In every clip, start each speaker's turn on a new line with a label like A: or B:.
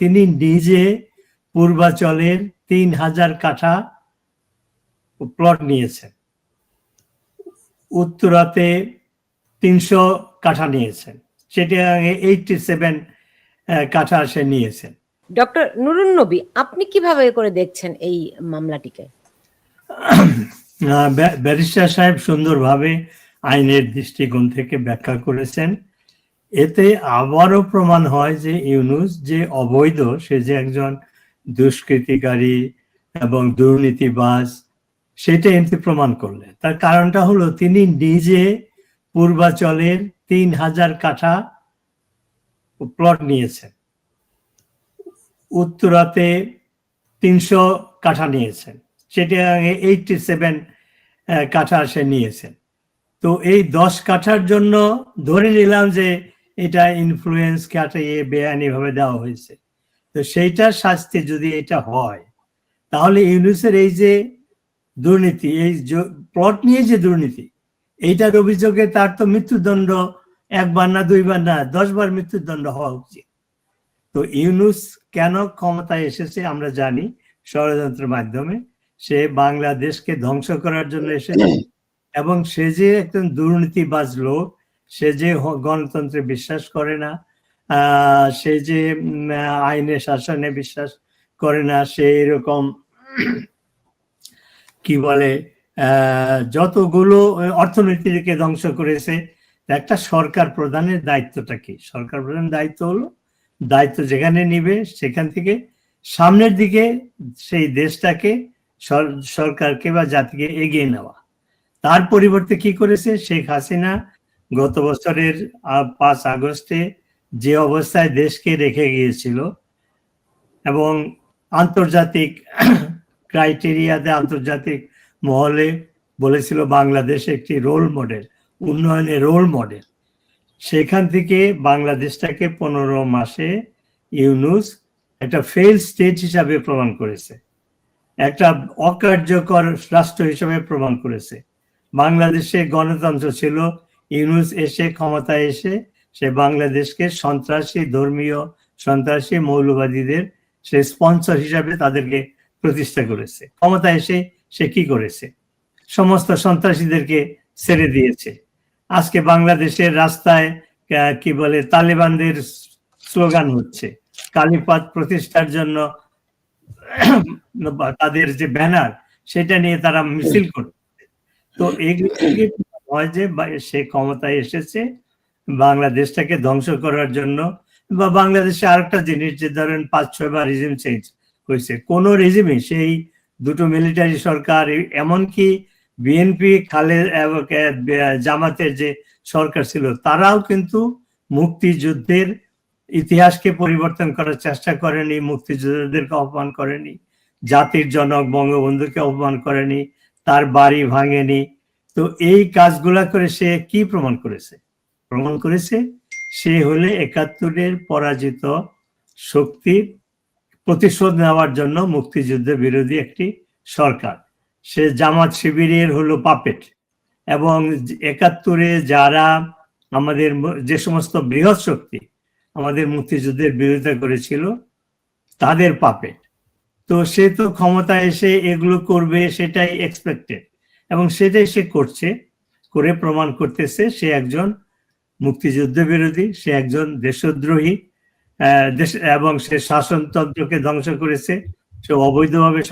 A: তিনি নিজে পূর্বাচলের তিন হাজার কাঠা প্লট নিয়েছেন। উত্তরাতে তিনশো কাঠা নিয়েছেন। সেটা এইটটি সেভেন কাঠা সে নিয়েছেন।
B: ডক্টর নুরুন নবী আপনি কীভাবে করে দেখছেন এই মামলাটিকে?
A: ব্যারিস্টার সাহেব সুন্দরভাবে আইনের দৃষ্টিকোণ থেকে ব্যাখ্যা করেছেন। এতে আবারও প্রমাণ হয় যে ইউনুস যে অবৈধ, সে যে একজন দুষ্কৃতিকারী এবং দুর্নীতিবাজ, সেটা এমনি প্রমাণ করলেন তার কারণটা হলো তিনি নিজে পূর্বাচলের তিন হাজার কাঠা প্লট নিয়েছেন। উত্তরাতে তিনশো কাঠা নিয়েছেন। সেটা এইটটি সেভেন কাঠা সে নিয়েছেন। তো এই দশ কাঠার জন্য ধরে নিলাম যে এটা ইনফ্লুয়েন্স কাটিয়ে বেআইনি ভাবে দেওয়া হয়েছে। তো সেইটার শাস্তি যদি এটা হয় তাহলে ইউনুসের এই যে দুর্নীতি এই প্লট নিয়ে যে দুর্নীতি এইটার অভিযোগে তার তো মৃত্যুদণ্ড একবার না দুইবার না দশবার মৃত্যুদণ্ড হওয়া উচিত। তো ইউনুস কেন ক্ষমতায় এসেছে আমরা জানি ষড়যন্ত্রের মাধ্যমে। সে বাংলাদেশকে ধ্বংস করার জন্য এসেছে। এবং সে যে একজন দুর্নীতিবাজ লোক সে যে গণতন্ত্রে বিশ্বাস করে না সে যে আইনে, শাসনে বিশ্বাস করে না, সে এরকম কি বলে যতগুলো অর্থনীতিকে ধ্বংস করেছে, একটা সরকার প্রধানের দায়িত্বটা কি? সরকার প্রধান দায়িত্ব হলো, দায়িত্ব যেখানে নিবে, সেখান থেকে সামনের দিকে সেই দেশটাকে, সর- সরকারকে বা জাতিকে এগিয়ে নেওয়া। তার পরিবর্তে কি করেছে? শেখ হাসিনা গত বছরের পাঁচ আগস্টে যে অবস্থায় দেশকে রেখে গিয়েছিল এবং আন্তর্জাতিক ক্রাইটেরিয়াতে, আন্তর্জাতিক মহলে বলেছিল বাংলাদেশ একটি রোল মডেল উন্নয়নের রোল মডেল সেখান থেকে বাংলাদেশটাকে পনেরো মাসে ইউনুস একটা ফেল স্টেট হিসাবে প্রমাণ করেছে। একটা অকার্যকর রাষ্ট্র হিসাবে প্রমাণ করেছে। বাংলাদেশে গণতন্ত্র ছিল ইউনুস এসে ক্ষমতায় এসে সে বাংলাদেশকে সন্ত্রাসী, ধর্মীয় সন্ত্রাসী মৌলবাদীদের সে স্পন্সর হিসাবে তাদেরকে প্রতিষ্ঠা করেছে। ক্ষমতা এসে সে কি করেছে? সমস্ত সন্ত্রাসীদেরকে ছেড়ে দিয়েছে। আজকে বাংলাদেশের রাস্তায় কি বলে, তালেবানদের স্লোগান হচ্ছে কালিপাত প্রতিষ্ঠার জন্য তাদের যে ব্যানার, সেটা নিয়ে তারা মিছিল করে তো এগুলো বা- সে ক্ষমতায় এসেছে, বাংলাদেশটাকে ধ্বংস করার জন্য বা বাংলাদেশে আরেকটা জিনিস যে ধরেন পাঁচ, ছয় বার রিজিম চেঞ্জ হয়েছে, কোন রিজিমে সেই দুটো মিলিটারি সরকার, এমনকি বিএনপি খালে জামাতের যে সরকার ছিল, তারাও কিন্তু মুক্তিযুদ্ধের ইতিহাসকে পরিবর্তন করার চেষ্টা করেনি, মুক্তিযোদ্ধাদেরকে অপমান করেনি, জাতির জনক, বঙ্গবন্ধুকে অপমান করেনি, তার বাড়ি ভাঙেনি তো এই কাজগুলা করে সে কি প্রমাণ করেছে? প্রমাণ করেছে সে হলে একাত্তরের পরাজিত শক্তির প্রতিশোধ নেওয়ার জন্য মুক্তিযুদ্ধ বিরোধী একটি সরকার। সে জামাত শিবিরের হলো পাপেট এবং একাত্তরে যারা আমাদের যে সমস্ত বৃহৎ শক্তি আমাদের মুক্তিযুদ্ধের বিরোধিতা করেছিল, তাদের পাপেট। তো সে তো ক্ষমতায় এসে এগুলো করবে সেটাই এক্সপেক্টেড এবং সেটাই সে করছে, করে প্রমাণ করতেছে, সে একজন মুক্তিযুদ্ধ বিরোধী সে একজন দেশদ্রোহী দেশ এবং সে শাসনতন্ত্রকে ধ্বংস করেছে, সে অবৈধভাবে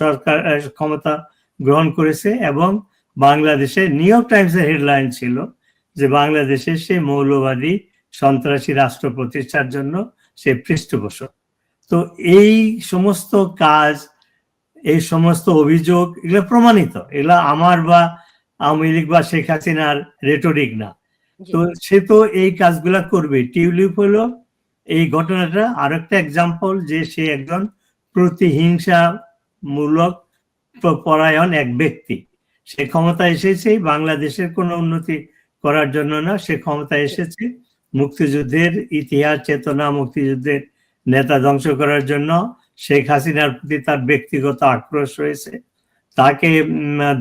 A: সরকার ক্ষমতা গ্রহণ করেছে এবং বাংলাদেশে নিউ ইয়র্ক টাইমসের হেডলাইন ছিল যে বাংলাদেশে সে মৌলবাদী সন্ত্রাসী রাষ্ট্র প্রতিষ্ঠার জন্য সে পৃষ্ঠপোষক। তো এই সমস্ত কাজ এই সমস্ত অভিযোগ এগুলো প্রমাণিত। এগুলো আমার বা আওয়ামী লীগ বা শেখ হাসিনার রেটরিক না। তো সে তো এই কাজগুলা করবে। টিউলিপ হলো এই ঘটনাটা আর একটা এক্সাম্পল যে সে একজন প্রতিহিংসা মূলক পরায়ণ এক ব্যক্তি। সে ক্ষমতা এসেছে বাংলাদেশের কোনো উন্নতি করার জন্য না সে ক্ষমতা এসেছে মুক্তিযুদ্ধের ইতিহাস চেতনা মুক্তিযুদ্ধের নেতা ধ্বংস করার জন্য। শেখ হাসিনার প্রতি তার ব্যক্তিগত আক্রোশ রয়েছে। তাকে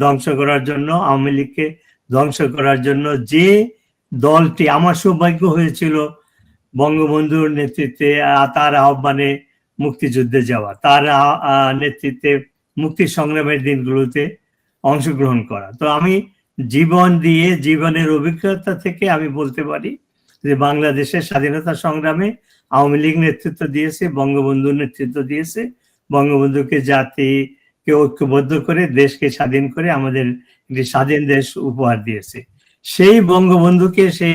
A: ধ্বংস করার জন্য, আওয়ামী লীগকে ধ্বংস করার জন্য যে দলটি আমার সৌভাগ্য হয়েছিল বঙ্গবন্ধুর নেতৃত্বে তার আহ্বানে মুক্তিযুদ্ধে যাওয়া, তার নেতৃত্বে মুক্তি সংগ্রামের দিনগুলোতে অংশগ্রহণ করা। তো আমি জীবন দিয়ে, জীবনের অভিজ্ঞতা থেকে আমি বলতে পারি যে বাংলাদেশের স্বাধীনতা সংগ্রামে আওয়ামী লীগ নেতৃত্ব দিয়েছে বঙ্গবন্ধু নেতৃত্ব দিয়েছে। বঙ্গবন্ধুকে জাতিকে ঐক্যবদ্ধ করে দেশকে স্বাধীন করে আমাদের একটি স্বাধীন দেশ উপহার দিয়েছে। সেই বঙ্গবন্ধুকে সে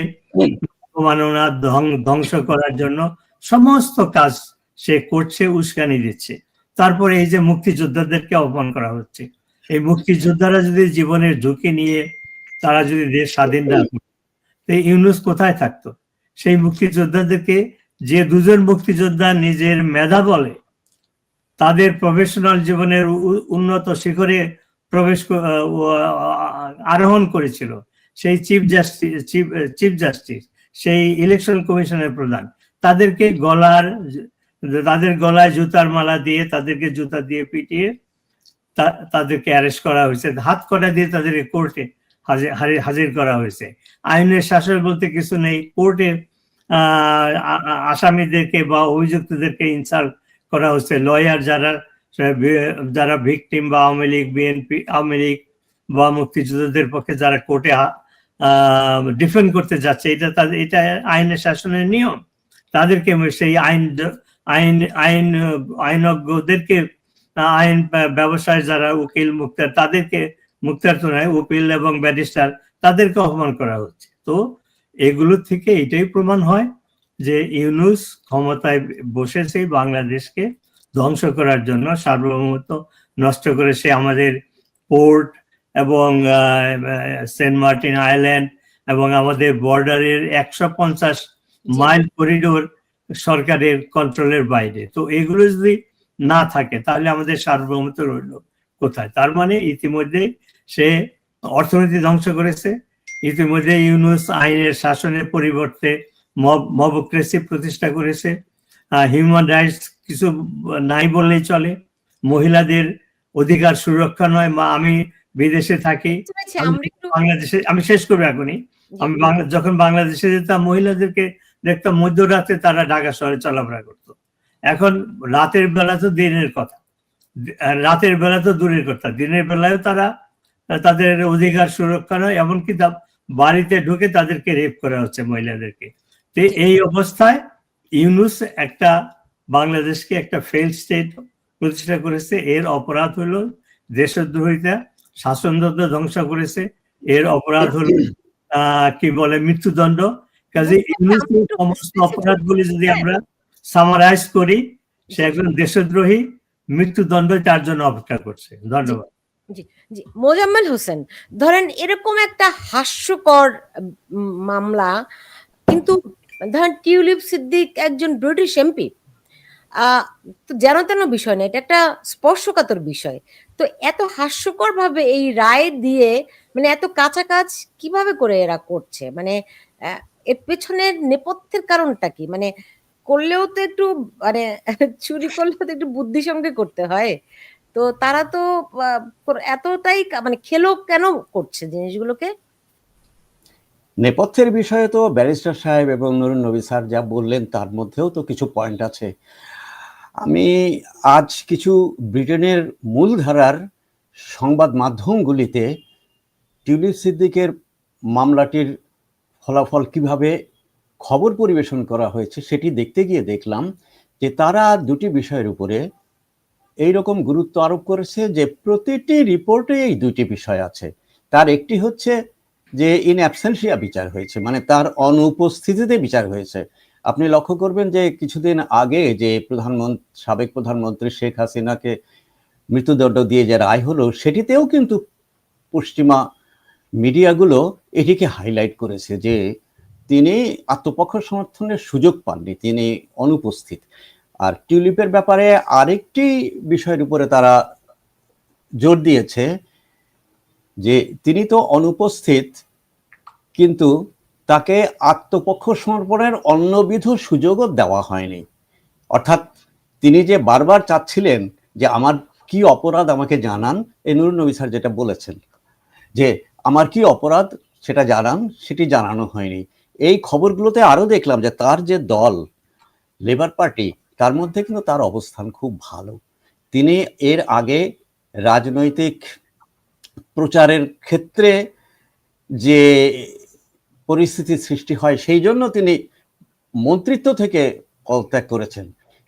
A: মাননা ধ্বংস করার জন্য সমস্ত কাজ সে করছে উস্কানি দিচ্ছে। তারপরে এই যে মুক্তিযোদ্ধাদেরকে অপমান করা হচ্ছে। এই মুক্তিযোদ্ধারা যদি জীবনের ঝুঁকি নিয়ে তারা যদি দেশ স্বাধীন না করতো ইউনুস কোথায় থাকতো? সেই মুক্তিযোদ্ধাদেরকে যে দুজন মুক্তিযোদ্ধা নিজের মেধা বলে, তাদের প্রফেশনাল জীবনের উন্নত শিখরে প্রবেশ আরোহণ করেছিল। সেই চিফ জাস্টিস চিফ জাস্টিস, সেই ইলেকশন কমিশনের প্রধান। তাদেরকে গলার তাদের গলায় জুতার মালা দিয়ে, তাদেরকে জুতা দিয়ে পিটিয়ে তাদেরকে অ্যারেস্ট করা হয়েছে। হাত কটা দিয়ে তাদেরকে কোর্টে হাজির, হাজির- করা হয়েছে। আইনের শাসন বলতে কিছু নেই। কোর্টে আসামিদেরকে বা অভিযুক্তদেরকে ইনসাল্ট করা হচ্ছে। লয়ার যারা যারা ভিকটিম বা আওয়ামী লীগ, বিএনপি, আওয়ামী লীগ বা মুক্তিযোদ্ধাদের পক্ষে যারা কোর্টে ডিফেন্ড করতে যাচ্ছে, এটা তাদের, এটা আইনের শাসনের নিয়ম। তাদেরকে সেই আইন আইন আইন, আইনজ্ঞদেরকে, আইন ব্যবসায় যারা উকিল, মুক্তার, তাদেরকে মুক্তার তো নয় উকিল এবং ব্যারিস্টার তাদেরকে অপমান করা হচ্ছে। তো এগুলো থেকে এটাই প্রমাণ হয় যে ইউনুস ক্ষমতায় বসেছে বাংলাদেশকে ধ্বংস করার জন্য, সার্বভৌমত্ব নষ্ট করে সে আমাদের পোর্ট এবং সেন্ট মার্টিন আইল্যান্ড এবং আমাদের বর্ডারের একশো পঞ্চাশ মাইল করিডোর সরকারের কন্ট্রোলের বাইরে। তো এগুলো যদি না থাকে, তাহলে আমাদের সার্বভৌমত্ব রইল কোথায়? তার মানে ইতিমধ্যে সে অর্থনীতি ধ্বংস করেছে ইতিমধ্যে ইউনুস আইনের শাসনের পরিবর্তে মবক্রেসি প্রতিষ্ঠা করেছে। হিউম্যান রাইটস কিছু নাই বললেই চলে। মহিলাদের অধিকার সুরক্ষা নয়। মা আমি বিদেশে থাকি। বাংলাদেশে আমি শেষ করব এখনই। আমি যখন বাংলাদেশে যেতাম মহিলাদেরকে দেখতাম মধ্যরাতে তারা ঢাকা শহরে চলাফেরা করতো। এখন রাতের বেলা তো দিনের কথা। রাতের বেলা তো দূরের কথা। দিনের বেলায় তারা তাদের অধিকার সুরক্ষা নয়। এমনকি বাড়িতে ঢুকে তাদেরকে রেপ করা হচ্ছে মহিলাদেরকে। তো এই অবস্থায় ইউনুস একটা বাংলাদেশকে একটা ফেল স্টেট প্রতিষ্ঠা করেছে। এর অপরাধ হলো দেশদ্রোহিতা শাসনতন্ত্র ধ্বংস করেছে। এর অপরাধ হলো কি বলে, মৃত্যুদণ্ড। কাজে ইউনুস সমস্ত অপরাধগুলি যদি আমরা সামারাইজ করি, সে একজন দেশদ্রোহী, মৃত্যুদণ্ড তার জন্য অপেক্ষা করছে। ধন্যবাদ।
B: জি জি। মোজাম্মেল হোসেন, ধরেন এরকম একটা হাস্যকর মামলা, কিন্তু ধরেন টিউলিপ সিদ্দিক একজন ব্রিটিশ এমপি যেন তেন বিষয় না, এটা একটা স্পর্শকাতর বিষয়। তো এত হাস্যকর ভাবে এই রায় দিয়ে মানে এত কাছাকাছ কীভাবে করে এরা করছে? মানে এর পেছনের নেপথ্যের কারণটা কি? মানে করলেও তো একটু মানে চুরি করলেও তো একটু বুদ্ধির সঙ্গে করতে হয়। তো তারা তো এতটাই মানে খেলো কেন করছে জিনিসগুলোকে?
C: নেপথ্যের বিষয়ে তো ব্যারিস্টার সাহেব এবং নুরুন নবী স্যার যা বললেন তার মধ্যেও তো কিছু পয়েন্ট আছে। আমি আজ কিছু ব্রিটেনের মূলধারার সংবাদ মাধ্যমগুলিতে টিউলিপ সিদ্দিকের মামলাটির ফলাফল কীভাবে খবর পরিবেশন করা হয়েছে সেটি দেখতে গিয়ে দেখলাম যে তারা দুটি বিষয়ের উপরে এই রকম গুরুত্ব আরোপ করেছে যে প্রতিটি রিপোর্টে এই দুটি বিষয় আছে। তার একটি হচ্ছে যে ইন অ্যাবসেন্সিয়া বিচার হয়েছে মানে তার অনুপস্থিতিতে বিচার হয়েছে। আপনি লক্ষ্য করবেন যে কিছুদিন আগে যে প্রধানমন্ত্রী সাবেক প্রধানমন্ত্রী শেখ হাসিনাকে মৃত্যুদণ্ড দিয়ে যে রায় হলো, সেটিতেও কিন্তু পশ্চিমা মিডিয়াগুলো এটিকে হাইলাইট করেছে যে তিনি আত্মপক্ষ সমর্থনের সুযোগ পাননি, তিনি অনুপস্থিত। আর টিউলিপের ব্যাপারে আরেকটি বিষয়ের উপরে তারা জোর দিয়েছে যে তিনি তো অনুপস্থিত, কিন্তু তাকে আত্মপক্ষ সমর্পণের অন্যবিধ সুযোগও দেওয়া হয়নি। অর্থাৎ তিনি যে বারবার চাচ্ছিলেন যে আমার কি অপরাধ আমাকে জানান এই নুর নবী স্যার যেটা বলেছেন, যে আমার কি অপরাধ সেটা জানান, সেটি জানানো হয়নি। এই খবরগুলোতে আরও দেখলাম যে তার যে দল লেবার পার্টি তার মধ্যে কিন্তু তার অবস্থান খুব ভালো। তিনি এর আগে রাজনৈতিক প্রচারের ক্ষেত্রে যে পরিস্থিতির সৃষ্টি হয়, সেই জন্য তিনি মন্ত্রিত্ব থেকে পদত্যাগ করেছেন।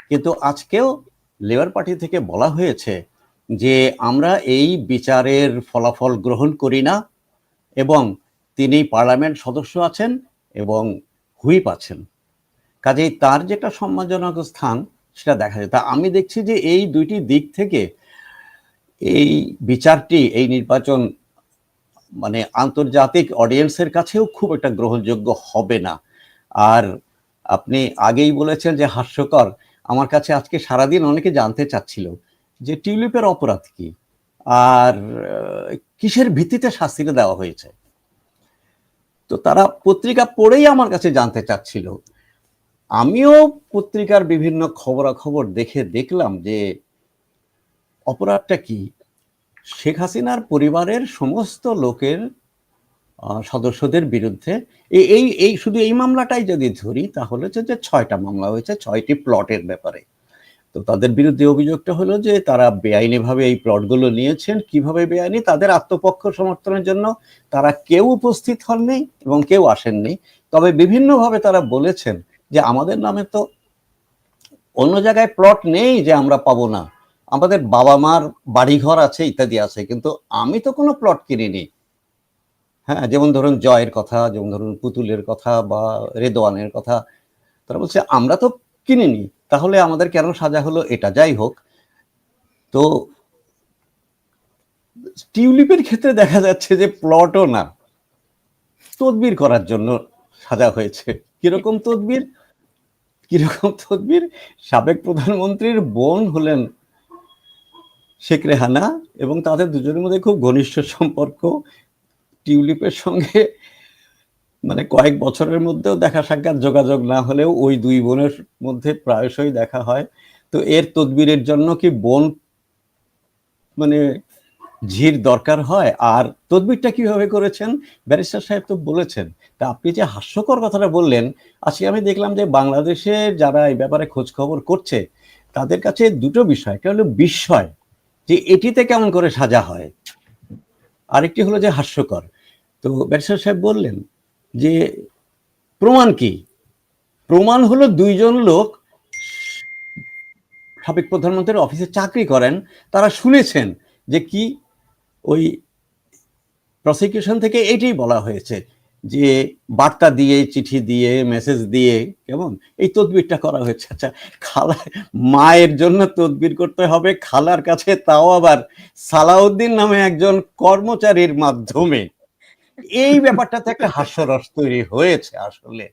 C: কিন্তু আজকেও লেবার পার্টি থেকে বলা হয়েছে যে, আমরা এই বিচারের ফলাফল গ্রহণ করি না এবং তিনি পার্লামেন্ট সদস্য আছেন এবং হুইপ আছেন। কাজেই তার যেটা সম্মানজনক স্থান সেটা দেখা যায়। তা আমি দেখছি যে এই দুইটি দিক থেকে এই বিচারটি, এই নির্বাচন মানে আন্তর্জাতিক অডিয়েন্সের কাছেও খুব একটা গ্রহণযোগ্য হবে না। আর আপনি আগেই বলেছেন যে হাস্যকর। আমার কাছে আজকে সারাদিন অনেকে জানতে চাচ্ছিল যে টিউলিপের অপরাধ কি আর কিসের ভিত্তিতে শাস্তিটা দেওয়া হয়েছে। তো তারা পত্রিকা পড়েই আমার কাছে জানতে চাচ্ছিল আমিও পত্রিকার বিভিন্ন খবরাখবর দেখে দেখলাম যে অপরাধটা কি? শেখ হাসিনার পরিবারের সমস্ত লোকের সদস্যদের বিরুদ্ধে এই এই শুধু এই মামলাটাই যদি ধরি, তাহলে হচ্ছে যে ছয়টা মামলা হয়েছে, ছয়টি প্লটের ব্যাপারে। তো তাদের বিরুদ্ধে অভিযোগটা হলো যে তারা বেআইনিভাবে এই প্লটগুলো নিয়েছেন। কীভাবে বেআইনি? তাদের আত্মপক্ষ সমর্থনের জন্য তারা কেউ উপস্থিত হননি এবং কেউ আসেননি। তবে বিভিন্নভাবে তারা বলেছেন যে আমাদের নামে তো অন্য জায়গায় প্লট নেই যে আমরা পাবো না। আমাদের বাবা মার বাড়িঘর আছে, ইত্যাদি আছে, কিন্তু আমি তো কোনো প্লট কিনিনি। হ্যাঁ যেমন ধরুন জয়ের কথা, যেমন ধরুন পুতুলের কথা বা রেদওয়ানের কথা, তারা বলছে, আমরা তো কিনিনি, তাহলে আমাদের কেন সাজা হলো? এটা যাই হোক। তো টিউলিপের ক্ষেত্রে দেখা যাচ্ছে যে প্লটও না। তদবির করার জন্য সাজা হয়েছে। কীরকম তদবির? কীরকম তদবির? সাবেক প্রধানমন্ত্রীর বোন হলেন শেখ রেহানা এবং তাদের দুজনের মধ্যে খুব ঘনিষ্ঠ সম্পর্ক। টিউলিপের সঙ্গে মানে কয়েক বছরের মধ্যেও দেখা সাক্ষাৎ, যোগাযোগ না হলেও ওই দুই বোনের মধ্যে প্রায়শই দেখা হয়। তো এর তদবিরের জন্য কি বোন মানে ঝির দরকার হয়। আর তদবিরটা কীভাবে করেছেন? ব্যারিস্টার সাহেব তো বলেছেন। তা আপনি যে হাস্যকর কথাটা বললেন, আজকে আমি দেখলাম যে বাংলাদেশে যারা এই ব্যাপারে খোঁজ খবর করছে, তাদের কাছে দুটো বিষয়। একটা হলো বিস্ময়, যে এটিতে কেমন করে সাজা হয়। আরেকটি হলো যে হাস্যকর। তো ব্যারিস্টার সাহেব বললেন যে, প্রমাণ কি? প্রমাণ হলো দুইজন লোক সাবেক প্রধানমন্ত্রীর অফিসে চাকরি করেন, তারা শুনেছেন যে কি ওই প্রসিকিউশন থেকে এটাই বলা হয়েছে যে বার্তা দিয়ে, চিঠি দিয়ে মেসেজ দিয়ে, কেমন? এই তদবিরটা করা হয়েছে। আচ্ছা খালা মায়ের জন্য তদবির করতে হবে, খালার কাছে তাও আবার সালাউদ্দিন নামে একজন কর্মচারীর মাধ্যমে। এই ব্যাপারটাতে একটা হাস্যরস তৈরি হয়েছে আসলে।